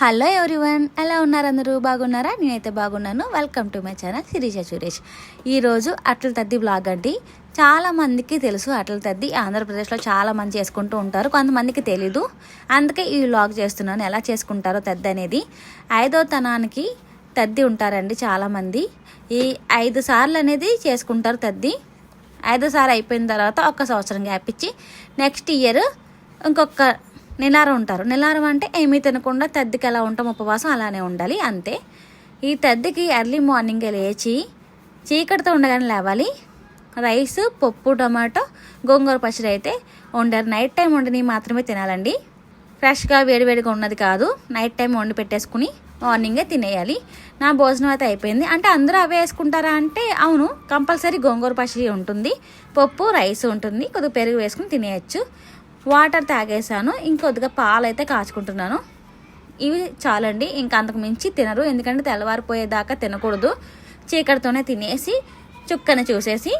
Hello everyone ఎలా ఉన్నారు అందరూ? బాగున్నారా? నేనైతే బాగున్నాను. Welcome to my channel Shirisha Suresh ఈరోజు అట్ల తద్ది బ్లాగ్ అండి. చాలామందికి తెలుసు అట్ల తద్ది. ఆంధ్రప్రదేశ్లో చాలా మంది చేసుకుంటూ ఉంటారు. కొంతమందికి తెలీదు. అందుకే ఈ బ్లాగ్ చేస్తున్నాను. ఎలా చేసుకుంటారో తద్ది అనేది. ఐదో తనానికి తద్ది ఉంటారండి చాలామంది ఈ ఐదు సార్లు అనేది చేసుకుంటారు తద్ది. ఐదో సార్లు అయిపోయిన తర్వాత ఒక్క సంవత్సరం గ్యాప్ ఇచ్చి నెక్స్ట్ ఇయర్ ఇంకొక నిలారం ఉంటారు. నిలారం అంటే ఏమీ తినకుండా తద్దికి ఎలా ఉంటాం ఉపవాసం అలానే ఉండాలి అంతే. ఈ తద్దికి ఎర్లీ మార్నింగే లేచి చీకటితో ఉండగానే లేవాలి. రైస్ పప్పు టమాటో గోంగూర పచ్చడి అయితే వండారు. నైట్ టైం వండినవి మాత్రమే తినాలండి. ఫ్రెష్గా వేడివేడిగా ఉన్నది కాదు. నైట్ టైం వండి పెట్టేసుకుని మార్నింగే తినేయాలి. నా భోజనం అయితే అయిపోయింది. అంటే అందరూ అవే వేసుకుంటారా అంటే అవును కంపల్సరీ గోంగూర పచ్చడి ఉంటుంది పప్పు రైస్ ఉంటుంది కొద్దిగా పెరుగు వేసుకుని తినేయచ్చు. వాటర్ తాగేసాను ఇంకొద్దిగా పాలు అయితే కాచుకుంటున్నాను. ఇవి చాలండి. ఇంకా అంతకు మించి తినరు. ఎందుకంటే తెల్లవారిపోయేదాకా తినకూడదు. చీకటితోనే తినేసి చుక్కని చూసేసి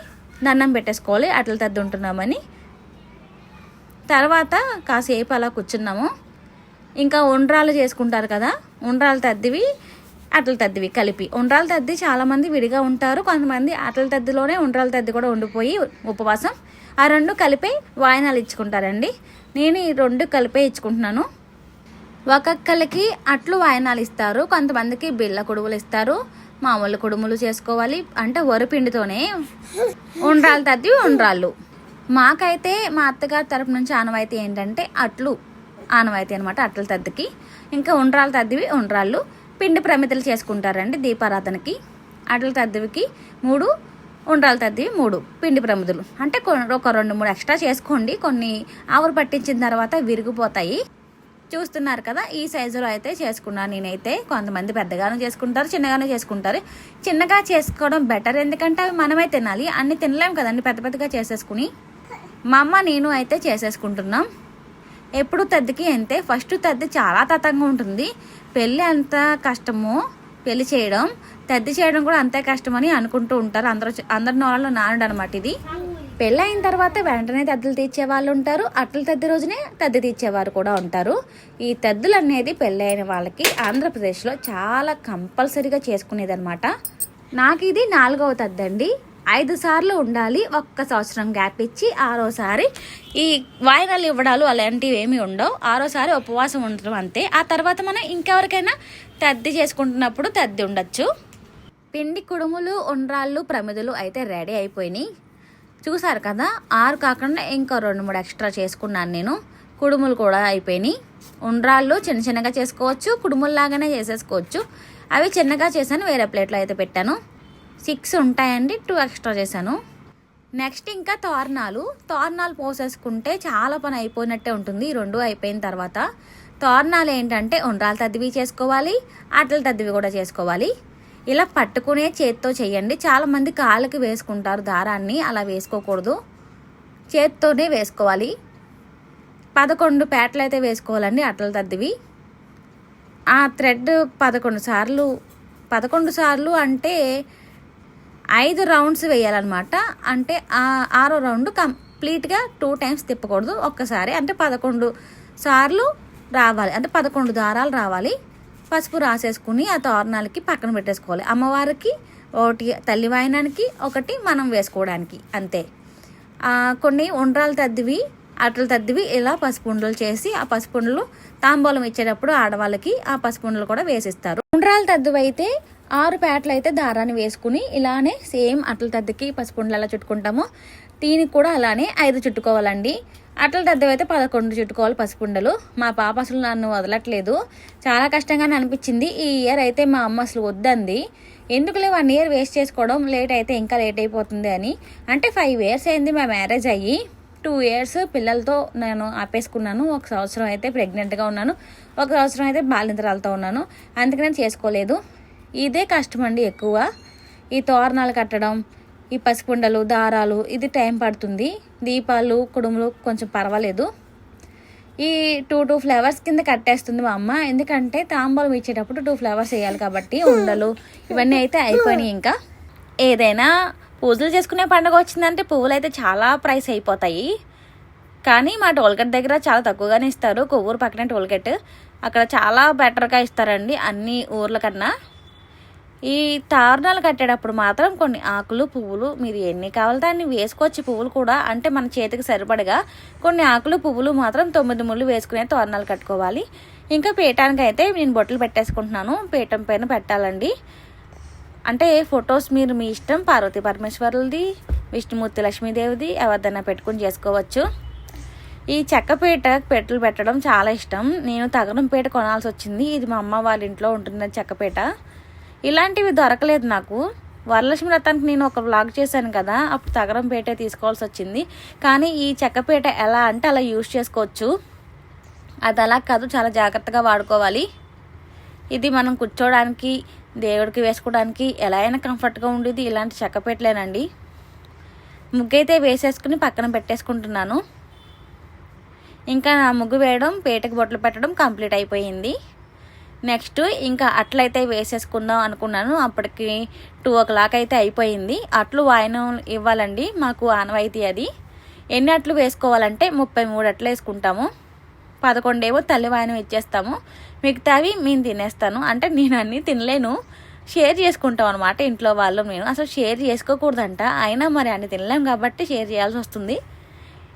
దండం పెట్టేసుకోవాలి. అట్ల తద్ది ఉంటున్నామని. తర్వాత కాసేపు అలా కూర్చున్నాము. ఇంకా ఉండ్రాలు చేసుకుంటారు కదా. ఉండ్రాలు తద్దివి అట్ల తద్దివి కలిపి. ఉండ్రాలు తద్ది చాలామంది విడిగా ఉంటారు. కొంతమంది అట్ల తద్దిలోనే ఉండ్రాల తద్ది కూడా ఉండిపోయి ఉపవాసం. ఆ రెండు కలిపి వాయినాలు ఇచ్చుకుంటారండి. నేను ఈ రెండు కలిపే ఇచ్చుకుంటున్నాను. ఒక్కొక్కరికి అట్లు వాయినాలు ఇస్తారు. కొంతమందికి బిళ్ళ కుడుములు ఇస్తారు. మామూలు కుడుములు చేసుకోవాలి. అంటే వరిపిండితోనే ఉండ్రాలు తద్ది ఉండ్రాళ్ళు. మాకైతే మా అత్తగారి తరపు నుంచి ఆనవాయితీ ఏంటంటే అట్లు. ఆనవాయితీ అనమాట అట్ల తద్దికి. ఇంకా ఉండ్రాలు తద్దివి ఉండ్రాళ్ళు. పిండి ప్రమితలు చేసుకుంటారండి దీపారాధనకి. అట్ల తద్దివికి మూడు ఉండ్రాలు తద్ది మూడు పిండి ప్రమిదులు. అంటే కొ- ఒక రెండు మూడు ఎక్స్ట్రా చేసుకోండి. కొన్ని ఆవురు పట్టించిన తర్వాత విరిగిపోతాయి. చూస్తున్నారు కదా ఈ సైజులో అయితే చేసుకున్నాను నేనైతే. కొంతమంది పెద్దగాను చేసుకుంటారు చిన్నగాను చేసుకుంటారు. చిన్నగా చేసుకోవడం బెటర్. ఎందుకంటే అవి మనమే తినాలి. అన్ని తినలేము కదండి పెద్ద పెద్దగా చేసేసుకుని. మా అమ్మ నేను అయితే చేసేసుకుంటున్నాం. ఎప్పుడు తద్దికి అంతే ఫస్ట్ తద్ది చాలా తతంగా ఉంటుంది. పెళ్ళి ఎంత కష్టమో. పెళ్ళి చేయడం. తద్ది చేయడం కూడా అంతే కష్టమని అనుకుంటూ ఉంటారు. అందరూ అందరి నోళ్ళలో నానుడు అనమాట ఇది. పెళ్ళి అయిన తర్వాత వెంటనే తద్దులు తీర్చే వాళ్ళు ఉంటారు. అట్ల తద్ది రోజునే తద్ది తీర్చేవారు కూడా ఉంటారు. ఈ తద్దులు అనేది పెళ్ళి అయిన వాళ్ళకి ఆంధ్రప్రదేశ్లో చాలా కంపల్సరీగా చేసుకునేది అనమాట నాకు ఇది నాలుగవ తద్దండి. ఐదు సార్లు ఉండాలి ఒక్క సంవత్సరం గ్యాప్ ఇచ్చి ఆరోసారి ఈ వాయినాలు ఇవ్వడాలు అలాంటివి ఏమీ ఉండవు. ఆరోసారి ఉపవాసం ఉండడం అంతే. ఆ తర్వాత మనం ఇంకెవరికైనా తద్ది చేసుకుంటున్నప్పుడు తద్ది ఉండొచ్చు. పిండి కుడుములు ఉండ్రాళ్ళు ప్రమిదలు అయితే రెడీ అయిపోయినాయి. చూసారు కదా ఆరు కాకుండా ఇంకా రెండు మూడు ఎక్స్ట్రా చేసుకున్నాను నేను. కుడుములు కూడా అయిపోయినాయి. ఉండ్రాళ్ళు చిన్న చిన్నగా చేసుకోవచ్చు కుడుముల్లాగానే చేసేసుకోవచ్చు. అవి చిన్నగా చేశాను వేరే ప్లేట్లో అయితే పెట్టాను. సిక్స్ ఉంటాయండి టూ ఎక్స్ట్రా చేశాను. నెక్స్ట్ ఇంకా తోరణాలు. తోరణాలు పోసేసుకుంటే చాలా పని అయిపోయినట్టే ఉంటుంది. రెండు అయిపోయిన తర్వాత తోరణాలు ఏంటంటే ఉండ్రాలు తద్దివి చేసుకోవాలి అట్ల తద్దివి కూడా చేసుకోవాలి. ఇలా పట్టుకునే చేత్తో చేయండి చాలామంది కాళ్ళకి వేసుకుంటారు దారాన్ని అలా వేసుకోకూడదు. చేత్తోనే వేసుకోవాలి. పదకొండు పేటలు అయితే వేసుకోవాలండి అట్ల తద్దివి. ఆ థ్రెడ్ పదకొండు సార్లు పదకొండు సార్లు అంటే ఐదు రౌండ్స్ వేయాలన్నమాట. అంటే ఆరో రౌండ్ కంప్లీట్గా టూ టైమ్స్ తిప్పకూడదు ఒక్కసారి. అంటే పదకొండు సార్లు రావాలి అంటే పదకొండు దారాలు రావాలి. పసుపు రాసేసుకుని ఆ తోరణాలకి పక్కన పెట్టేసుకోవాలి. అమ్మవారికి ఒకటి తల్లి వాయనానికి ఒకటి మనం వేసుకోవడానికి అంతే. కొన్ని ఉండ్రాలు తద్దివి అట్లు తద్దివి ఇలా పసుపుండలు చేసి ఆ పసుపుండలు తాంబూలం ఇచ్చేటప్పుడు ఆడవాళ్ళకి ఆ పసుపుండలు కూడా వేసిస్తారు. ఉండ్రాల తద్దువి అయితే ఆరు పేటలు అయితే దారాన్ని వేసుకుని ఇలానే సేమ్ అట్ల తద్దికి పసుపుండలు ఎలా చుట్టుకుంటామో దీనికి కూడా అలానే ఐదు చుట్టుకోవాలండి. అట్ల తద్దివి అయితే పదకొండు చుట్టుకోవాలి పసుపుండలు. మా పాప అసలు నన్ను వదలట్లేదు. చాలా కష్టంగానే అనిపించింది. ఈ ఇయర్ అయితే మా అమ్మ అసలు వద్దంది. ఎందుకులే వన్ ఇయర్ వేస్ట్ చేసుకోవడం లేట్ అయితే ఇంకా లేట్ అయిపోతుంది అని. అంటే ఫైవ్ ఇయర్స్ అయింది మా మ్యారేజ్ అయ్యి. టూ ఇయర్స్ పిల్లలతో నేను ఆపేసుకున్నాను. ఒక సంవత్సరం అయితే ప్రెగ్నెంట్గా ఉన్నాను. ఒక సంవత్సరం అయితే బాలింతరాలతో ఉన్నాను. అందుకే నేను చేసుకోలేదు. ఇదే కష్టం అండి ఎక్కువ. ఈ తోరణాలు కట్టడం ఈ పసిపుండలు దారాలు ఇది టైం పడుతుంది. దీపాలు కుడుములు కొంచెం పర్వాలేదు. ఈ టూ టూ ఫ్లేవర్స్ కింద కట్టేస్తుంది మా అమ్మ. ఎందుకంటే తాంబూలం ఇచ్చేటప్పుడు టూ ఫ్లేవర్స్ వేయాలి కాబట్టి ఉండలు ఇవన్నీ అయితే అయిపోయినాయి ఇంకా. ఏదైనా పూజలు చేసుకునే పండుగ వచ్చిందంటే పువ్వులు అయితే చాలా ప్రైస్ అయిపోతాయి. కానీ మా టోల్గేట్ దగ్గర చాలా తక్కువగానే ఇస్తారు. కొవ్వూరు పక్కనే టోల్గేట్. అక్కడ చాలా బెటర్గా ఇస్తారండి అన్ని ఊర్ల కన్నా. ఈ తోరణాలు కట్టేటప్పుడు మాత్రం కొన్ని ఆకులు పువ్వులు మీరు ఎన్ని కావాలితే అన్ని వేసుకోవచ్చు. పువ్వులు కూడా అంటే మన చేతికి సరిపడగా కొన్ని ఆకులు పువ్వులు మాత్రం తొమ్మిది ముళ్ళు వేసుకునే తోరణాలు కట్టుకోవాలి. ఇంకా పీఠానికి అయితే నేను బొట్టలు పెట్టేసుకుంటున్నాను. పీఠం పైన పెట్టాలండి. అంటే ఫొటోస్ మీరు మీ ఇష్టం. పార్వతీ పరమేశ్వరులది విష్ణుమూర్తి లక్ష్మీదేవిది ఎవరిదైనా పెట్టుకుని చేసుకోవచ్చు. ఈ చెక్కపేట పెట్టెలు పెట్టడం చాలా ఇష్టం. నేను తగరం పీట కొనాల్సి వచ్చింది. ఇది మా అమ్మ వాళ్ళ ఇంట్లో ఉంటుంది చెక్కపేట ఇలాంటివి దొరకలేదు నాకు. వరలక్ష్మి రథానికి నేను ఒక వ్లాగ్ చేశాను కదా అప్పుడు తగరం పేట తీసుకోవాల్సి వచ్చింది. కానీ ఈ చెక్కపీట ఎలా అంటే అలా యూజ్ చేసుకోవచ్చు. అది అలా కాదు చాలా జాగ్రత్తగా వాడుకోవాలి. ఇది మనం కూర్చోవడానికి దేవుడికి వేసుకోవడానికి ఎలా అయినా కంఫర్ట్గా ఉండేది. ఇలాంటి చెక్కపీటలేనండి ముగ్గు అయితే వేసేసుకుని పక్కన పెట్టేసుకుంటున్నాను. ఇంకా నా ముగ్గు వేయడం పీటకి బొట్లు పెట్టడం కంప్లీట్ అయిపోయింది. నెక్స్ట్ ఇంకా అట్లయితే వేసేసుకుందాం అనుకున్నాను. అప్పటికి టూ ఓ క్లాక్ అయితే అయిపోయింది. అట్లు వాయనం ఇవ్వాలండి. మాకు ఆనవాయితీ అది. ఎన్ని అట్లు వేసుకోవాలంటే ముప్పై మూడు అట్లు వేసుకుంటాము. పదకొండేమో తల్లి వాయనం ఇచ్చేస్తాము. మిగతావి మేము తినేస్తాను. అంటే నేను అన్నీ తినలేను. షేర్ చేసుకుంటాం అనమాట ఇంట్లో వాళ్ళు నేను అసలు షేర్ చేసుకోకూడదంట. అయినా మరి అన్ని తినలేం కాబట్టి షేర్ చేయాల్సి వస్తుంది.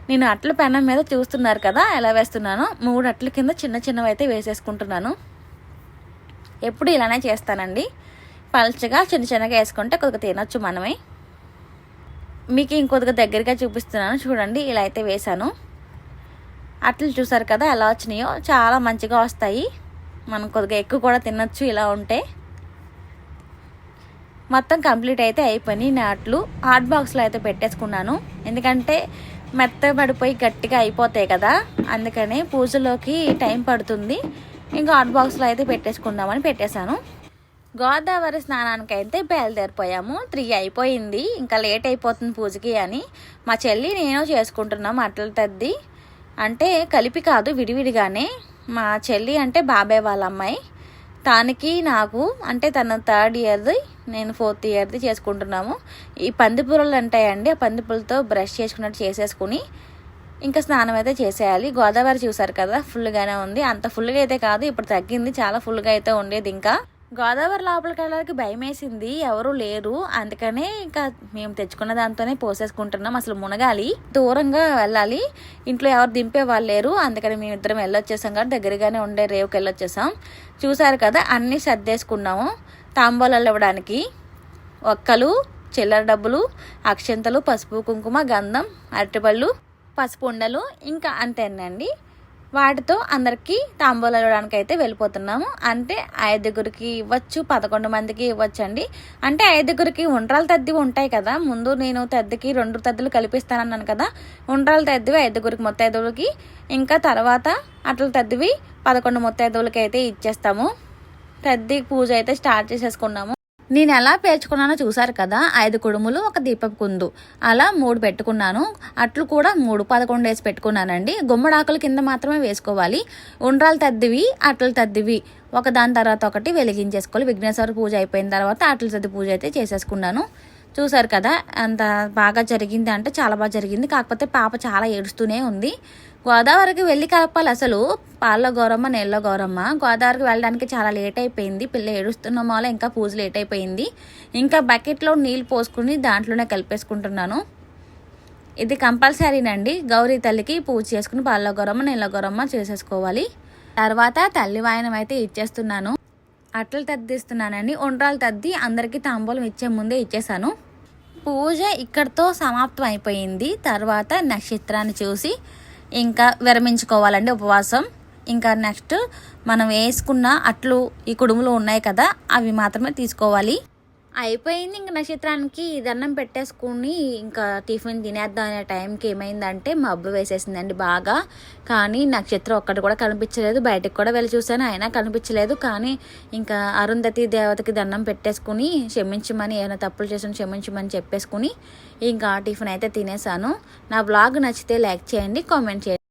నేను అట్ల పెనం మీద చూస్తున్నారు కదా ఎలా వేస్తున్నానో. మూడు అట్ల కింద చిన్న చిన్నవి అయితే వేసేసుకుంటున్నాను. ఎప్పుడు ఇలానే చేస్తానండి. పల్చగా చిన్న చిన్నగా వేసుకుంటే కొద్దిగా తినొచ్చు మనమే. మీకు ఇంకొద్దిగా దగ్గరగా చూపిస్తున్నాను. చూడండి ఇలా అయితే వేశాను. అట్లు చూసారు కదా ఎలా వచ్చినాయో. చాలా మంచిగా వస్తాయి. మనం కొద్దిగా ఎక్కువ కూడా తినొచ్చు ఇలా ఉంటే. మొత్తం కంప్లీట్ అయితే అయిపోయినాయి నా అట్లు. హాట్ బాక్స్లో అయితే పెట్టేసుకున్నాను. ఎందుకంటే మెత్తబడిపోయి గట్టిగా అయిపోతాయి కదా. అందుకనే పూజలోకి టైం పడుతుంది. ఇంకా హాట్ బాక్స్లో అయితే పెట్టేసుకుందామని పెట్టేశాను. గోదావరి స్నానానికి అయితే బయలుదేరిపోయాము. త్రీ అయిపోయింది. ఇంకా లేట్ అయిపోతుంది పూజకి అని. మా చెల్లి నేను చేసుకుంటున్నాం అట్ల తద్ది. అంటే కలిపి కాదు విడివిడిగానే. మా చెల్లి అంటే బాబాయ్ వాళ్ళ అమ్మాయి దానికి నాకు అంటే తన థర్డ్ ఇయర్ది నేను ఫోర్త్ ఇయర్ది చేసుకుంటున్నాము. ఈ పందిపూరలు ఉంటాయండి ఆ పందిపూలతో బ్రష్ చేసుకున్నట్టు చేసేసుకుని ఇంకా స్నానం అయితే చేసేయాలి. గోదావరి చూసారు కదా ఫుల్గానే ఉంది. అంత ఫుల్గా అయితే కాదు ఇప్పుడు తగ్గింది. చాలా ఫుల్గా అయితే ఉండేది ఇంకా. గోదావరి లోపలికి వెళ్ళడానికి భయం వేసింది ఎవరు లేరు. అందుకనే ఇంకా మేము తెచ్చుకున్న దాంతోనే పోసేసుకుంటున్నాం. అసలు మునగాలి. దూరంగా వెళ్ళాలి. ఇంట్లో ఎవరు దింపే వాళ్ళు లేరు. అందుకని మేము ఇద్దరం వెళ్ళొచ్చేసాం కాబట్టి దగ్గరగానే ఉండే రేవుకి వెళ్ళొచ్చేసాం. చూసారు కదా అన్నీ సర్దేసుకున్నాము. తాంబూలాలు ఇవ్వడానికి. ఒక్కలు చిల్లర డబ్బులు అక్షంతలు పసుపు కుంకుమ గంధం అరటిపళ్ళు. పసుపు ఉండలు ఇంకా అంతేనండి. వాటితో అందరికీ తాంబూలాలు ఇవ్వడానికి అయితే వెళ్ళిపోతున్నాము. అంటే ఐదుగురికి ఇవ్వచ్చు పదకొండు మందికి ఇవ్వచ్చండి. అంటే ఐదుగురికి ఉండ్రాలు తద్ది ఉంటాయి కదా. ముందు నేను తద్దికి రెండు తద్దులు కలిపిస్తానన్నాను కదా. ఉండ్రాలు తద్దివి ఐదుగురికి మొత్తైదువులకి ఇంకా తర్వాత అట్ల తద్దివి పదకొండు మొత్తైదువులకి అయితే ఇచ్చేస్తాము. తద్ది పూజ అయితే స్టార్ట్ చేసేసుకున్నాము. నేను ఎలా పేర్చుకున్నానో చూశారు కదా ఐదు కుడుములు ఒక దీపపు కుందు. అలా మూడు పెట్టుకున్నాను. అట్లు కూడా మూడు పదకొండు వేసి పెట్టుకున్నానండి. గుమ్మడాకుల కింద మాత్రమే వేసుకోవాలి. ఉండ్రాలు తద్దివి అట్లు తద్దివి. ఒక దాని తర్వాత ఒకటి వెలిగించేసుకోవాలి. విఘ్నేశ్వర పూజ అయిపోయిన తర్వాత అట్ల తద్ది పూజ అయితే చేసేసుకున్నాను. చూసారు కదా అంత బాగా జరిగింది అంటే చాలా బాగా జరిగింది. కాకపోతే పాప చాలా ఏడుస్తూనే ఉంది. గోదావరికి వెళ్ళి కలపాలి. అసలు పాల గౌరమ్మ నెల్ల గౌరమ్మ. గోదావరికి వెళ్ళడానికి చాలా లేట్ అయిపోయింది. పిల్ల ఏడుస్తున్న మూల ఇంకా పూజ లేట్ అయిపోయింది. ఇంకా బకెట్లో నీళ్ళు పోసుకుని దాంట్లోనే కలిపేసుకుంటున్నాను. ఇది కంపల్సరీనండి గౌరీ తల్లికి పూజ చేసుకుని పాల గౌరమ్మ నెల్ల గౌరమ్మ చేసేసుకోవాలి. తర్వాత తల్లి వాయనం అయితే ఇచ్చేస్తున్నాను. అట్లు తద్దిస్తున్నానండి. ఉండ్రాలు తద్ది అందరికీ తాంబూలం ఇచ్చే ముందే ఇచ్చేసాను పూజ ఇక్కడితో సమాప్తం అయిపోయింది. తర్వాత నక్షత్రాన్ని చూసి ఇంకా విరమించుకోవాలండి ఉపవాసం. ఇంకా నెక్స్ట్ మనం వేసుకున్న అట్లు ఈ కుడుములు ఉన్నాయి కదా అవి మాత్రమే తీసుకోవాలి. అయిపోయింది ఇంక నక్షత్రానికి దండం పెట్టేసుకుని ఇంకా టిఫిన్ తినేద్దాం అనే టైంకి ఏమైందంటే మబ్బు వేసేసిందండి బాగా. కానీ నక్షత్రం ఒక్కటి కూడా కనిపించలేదు. బయటకు కూడా వెళ్ళి చూసాను అయినా కనిపించలేదు. కానీ ఇంకా అరుంధతి దేవతకి దండం పెట్టేసుకుని క్షమించమని ఏమైనా తప్పులు చేసిన క్షమించమని చెప్పేసుకుని ఇంకా టిఫిన్ అయితే తినేసాను నా బ్లాగ్ నచ్చితే లైక్ చేయండి కామెంట్ చేయండి.